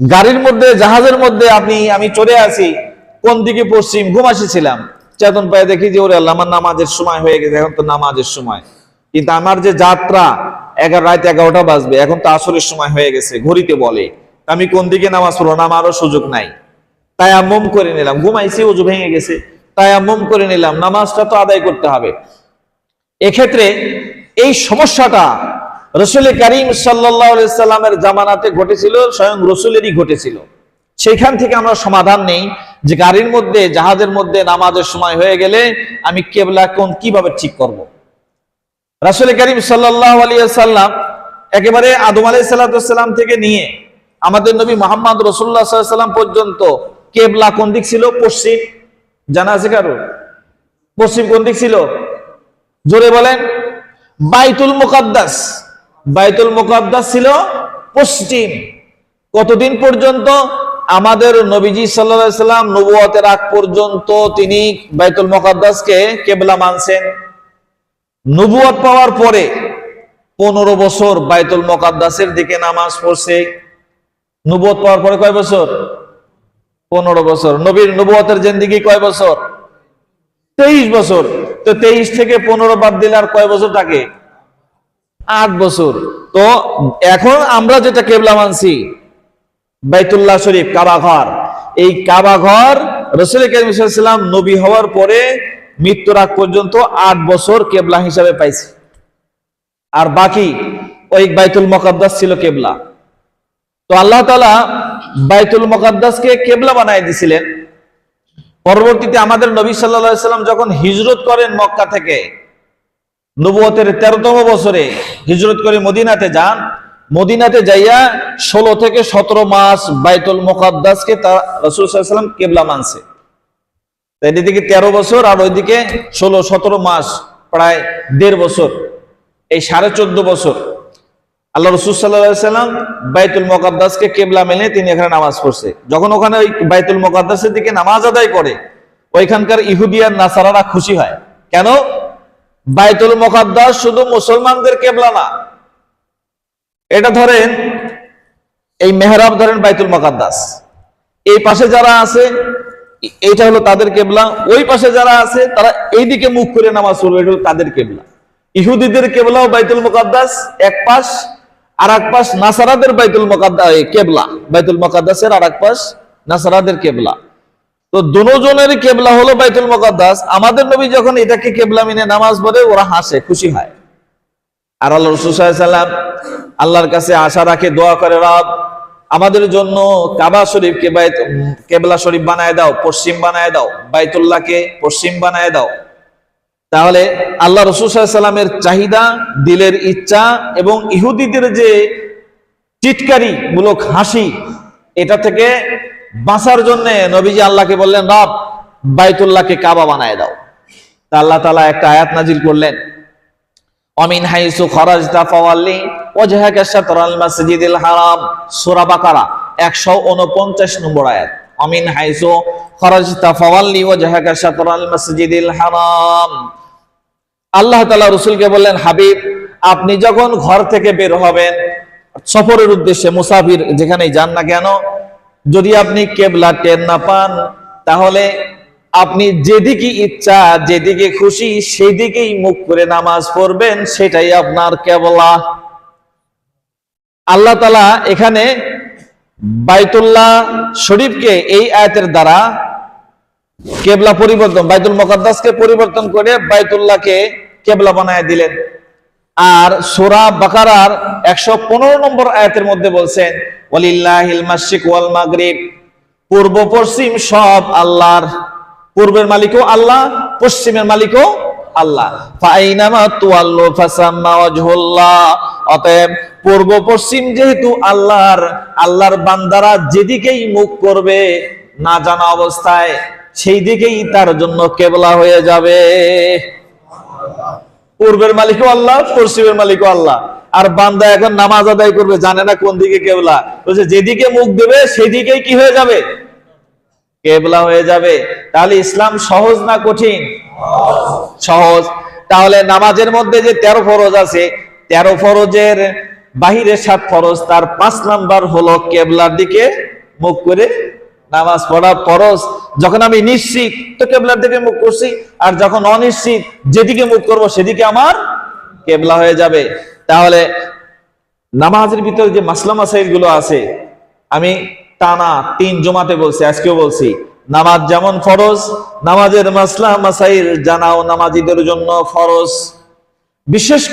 গাড়ির মধ্যে, জাহাজের মধ্যে আপনি, আমি চলে আসি, কোন দিকে পশ্চিম ঘুমাসেছিলাম চেতন পায়ে দেখি যে, ওরে আল্লাহ, আমার নামাজের সময় হয়ে গেছে, এখন তো নামাজের সময়। কিন্তু আমার যে যাত্রা, এগারো, রাত এগারোটা বাজবে, এখন তো আসরের সময় হয়ে গেছে, ঘড়িতে বলে। আমি কোন দিকে নামাজ পড়ব? না আমারও সুযোগ নাই। তাই আম্মম করে নিলাম। ঘুমাইছি, উজু ভেঙে গেছে। তাই আম্মম করে নিলাম। নামাজটা তো আদায় করতে হবে। এক্ষেত্রে এই সমস্যাটা রসুল করিম সাল্লামের জামানাতে ঘটেছিল, স্বয়ং রসুলেরই ঘটেছিল। সেখান থেকে আমরা সমাধান নেই যে গাড়ির মধ্যে, জাহাজের মধ্যে নামাজের সময় হয়ে গেলে আমি কেবলা কোন কীভাবে ঠিক করব। রাসুল করিম সাল্লাহ আলিয়াল্লাম একেবারে আদম আলাই সাল্লাম থেকে নিয়ে আমাদের নবী মোহাম্মদ রসুল্লাহ সাল্লাম পর্যন্ত কেবলা কোন দিক ছিল? পশ্চিম। জানা আছে কারও? পশ্চিম কোন দিক ছিল? জোরে বলেন, বাইতুল মুকাদ্দাস। বাইতুল মুকাদ্দাস ছিল পশ্চিম। কতদিন পর্যন্ত? আমাদের নবীজি সাল্লা সাল্লাম নবুয়তের আগ পর্যন্ত তিনি বাইতুল মুকাদ্দাসকে কেবলা মানছেন। নবুয়ত পাওয়ার পরে পনেরো বছর বাইতুল মুকাদ্দাসের দিকে নামাজ পড়ছে। নবুয়ত পাওয়ার পরে কয় বছর? পনেরো বছর। নবীর নবুয়তের জেন্দিগি কয় বছর? তেইশ বছর। তো তেইশ থেকে পনেরো বাদ দিলে আর কয় বছর থাকে? আট বছর। তো এখন আমরা যেটা কেবলা মানছি, বাইতুল্লাহ শরীফ, কাবা ঘর। এই কাবা ঘর রসুল করিম নবী হওয়ার পরে মৃত্যুর আগ পর্যন্ত আট বছর কেবলা হিসাবে পাইছে। আর বাকি ওই বাইতুল মকাদ্দাস ছিল কেবলা। তো আল্লাহ তালা বাইতুল মকাদ্দাসকে কেবলা বানাই দিছিলেন। পরবর্তীতে আমাদের নবী সাল্লা সাল্লাম যখন হিজরত করেন মক্কা থেকে নবুয়তের তেরোতম বছরে হিজরত করে মদিনাতে যান। মদিনাতে যাইয়া ষোলো থেকে সতেরো মাস বাইতুল মোকাদ্দাসকে তা রসুল সাল্লাম কেবলা মানছে। এদিকে তেরো বছর আর ওইদিকে ষোলো, সতেরো মাস, প্রায় দেড় বছর, এই সাড়ে চোদ্দ বছর। আল্লাহ রসুল সাল্লাম বাইতুল মোকাদ্দাসকে কেবলা মেনে তিনি এখানে নামাজ পড়ছে। যখন ওখানে ওই বাইতুল মোকাদ্দাসের দিকে নামাজ আদায় করে, ওইখানকার ইহুদিয়ার নাসারারা খুশি হয়। কেন? বাইতুল মোকাদ্দাস শুধু মুসলমানদের কেবলা না। এটা ধরেন, এই মেহরাব ধরেন বাইতুল মোকাদ্দাস। এই পাশে যারা আছে, এইটা হলো তাদের কেবলা। ওই পাশে যারা আছে, তারা এই দিকে মুখ করে নামাজ পড়বে, এটা হলো তাদের কেবলা। ইহুদিদের কেবলাও বাইতুল মোকাদ্দাস, এক পাশ আর এক পাশ নাসারাদের বাইতুল মোকাদ্দা এই কেবলা। বাইতুল মোকাদ্দাসের আর এক পাশ নাসারাদের কেবলা। তো দুজনের কেবলা হলো বাইতুল মোকাদ্দাস। আমাদের নবী যখন এটাকে কেবলা মেনে নামাজ পড়ে, ওরা হাসে, খুশি হয়। আর আল্লাহ রসুল সাল্লাম আল্লাহর কাছে আশা রাখে, দোয়া করে, রব, আমাদের জন্য কাবা বাইত, কেবলা শরীফ বানায় দাও, পশ্চিম বানায় দাও, বাইতুল্লাহকে পশ্চিম বানায় দাও। তাহলে আল্লাহ রসুল সাল্লামের চাহিদা, দিলের ইচ্ছা এবং ইহুদিদের যে চিৎকারি মূলক হাসি, এটা থেকে বাঁচার জন্য নবীজি আল্লাহকে বললেন, রব, বাইতুল্লাহকে কাবা বানায় দাও। তা আল্লাহ তালা একটা আয়াত নাজিল করলেন, অমিন হাইসু খরাজতা ফাওয়াল্লি ওয়াজহাকা শাতরাল মাসজিদিল হারাম। সূরা বাকারা 149 নম্বর আয়াত, অমিন হাইসু খরাজতা ফাওয়াল্লি ওয়াজহাকা শাতরাল মাসজিদিল হারাম। আল্লাহ তাআলা রাসূলকে বললেন, হাবিব, আপনি যখন ঘর থেকে বের হবেন, সফরের উদ্দেশ্যে মুসাফির যেখানেই যান না কেন যদি আপনি কেবলা টের না পান, তাহলে আপনি যেদিকে ইচ্ছা, যেদিকে খুশি সেই দিকেই মুখ করে নামাজ পড়বেন, সেটাই আপনার কেবলা। আল্লাহ তালা এখানে বাইতুল্লাহ শরীফকে এই আয়াতের দ্বারা কেবলা পরিবর্তন, বাইতুল মোকাদ্দাসকে পরিবর্তন করে বাইতুল্লাহকে কেবলা বানায় দিলেন। আর সোরা বাকারার একশো পনেরো নম্বর আয়াতের মধ্যে বলছেন ওয়ালিল্লাহিল মাশরিক ওয়াল মাগরিব। পূর্ব পশ্চিম সব আল্লাহর। পূর্বের মালিকও আল্লাহ, পশ্চিমের মালিকও আল্লাহ। ফাইনামা তুয়াল্লু ফাসাম্মা ওয়াজহুল্লাহ। অতএব পূর্ব পশ্চিম যেহেতু আল্লাহর আল্লাহর বান্দারা যেদিকেই মুখ করবে, না জানা অবস্থায় সেই দিকেই তার জন্য কেবলা হয়ে যাবে। পূর্বের মালিকও আল্লাহ, পশ্চিমের মালিকও আল্লাহ। আর বান্দা এখন নামাজ আদায় করবে, জানে না কোন দিকে কেবলা। বলছে, যেদিকে মুখ দেবে, সেদিকেই কি হয়ে যাবে? কেবলা হয়ে যাবে। তাহলে ইসলাম সহজ না কঠিন? সহজ। তাহলে নামাজের মধ্যে যে তেরো ফরজ আছে, তেরো ফরজের বাহিরের সাত ফরজ, তার পাঁচ নাম্বার হলো কেবলার দিকে মুখ করে নামাজ পড়া ফরজ। যখন আমি নিশ্চিত, তো কেবলার দিকে মুখ করছি, আর যখন অনিশ্চিত, যেদিকে মুখ করব, সেদিকে আমার কেবলা হয়ে যাবে। তাহলে নামাজের ভিতরে যে মাসলাম মাসাইলগুলো আছে, আমি টানা তিন জমাতে বলছি, আজকেও বলছি, নামাজ যেমন ফরজ, নামাজের মাসলা মাসাইল জানাও নামাজিদের জন্য ফরজ। বিশেষ করে